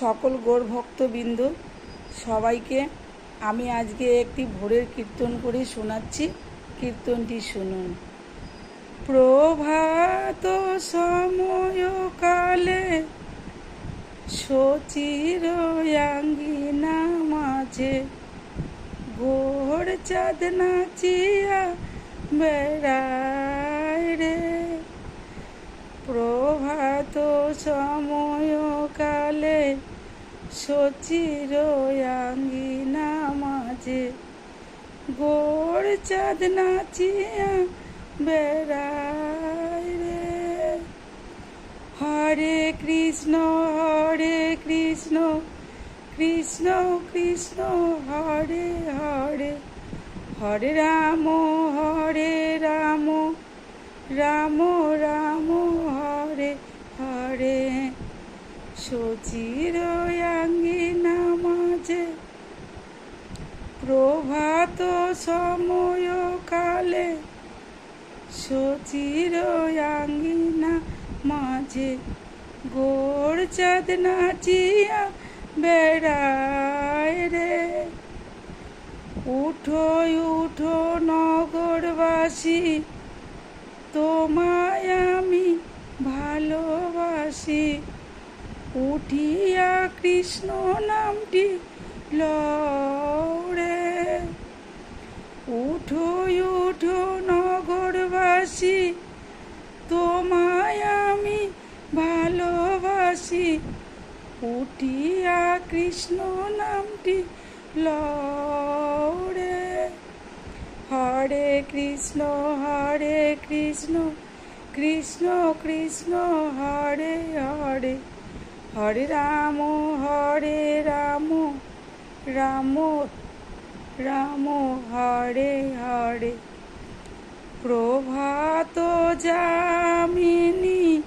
সকল গোর ভক্তবৃন্দ, সবাইকে আমি আজকে একটি ভোরের কীর্তন করে শোনাচ্ছি। কীর্তনটি শুনুন। প্রভাত সময়কালে সচির আঙ্গিনা মাঝে গোর চাঁদ নাচিয়া বেড়ায় রে। প্রভাত সময়কালে সচির আঙ্গিনা মাঝে। গোর চাঁদ নাচিয়া বেড়ায় রে। হরে কৃষ্ণ হরে কৃষ্ণ কৃষ্ণ কৃষ্ণ, হরে হরে। হরে রাম, হরে সচির মাঝে প্রভাত সময় কালে সচির আঙ্গিনা মাঝে গোড় চাঁদ নাচিয়া বেড়ায় রে। উঠো উঠো নগরবাসী, তোমায় আমি ভালোবাসি। উঠিয়া কৃষ্ণ নামটি লড়ে। উঠো উঠো নগরবাসী, তোমায় আমি ভালোবাসি। উঠিয়া কৃষ্ণ নামটি লড়ে। হরে কৃষ্ণ হরে কৃষ্ণ কৃষ্ণ কৃষ্ণ, হরে হরে। হরে রাম হরে রাম রাম রাম, হরে হরে। প্রভাত যামিনী,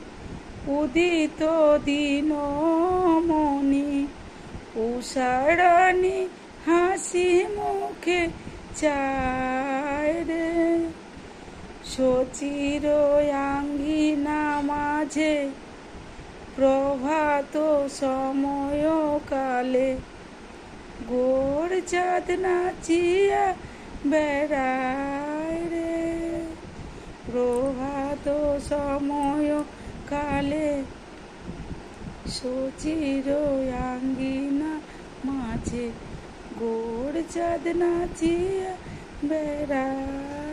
উদিত দিনমণি উষারাণী হাসি মুখে চায় রে। সচির আঙ্গিনা মাঝে প্রভাত সময়কালে গোর চাঁদ নাচিয়া বেড়ায় রে। প্রভাত সময় কালে সচির আঙ্গিনা মাঝে গোর চাঁদ নাচিয়া বেড়ায়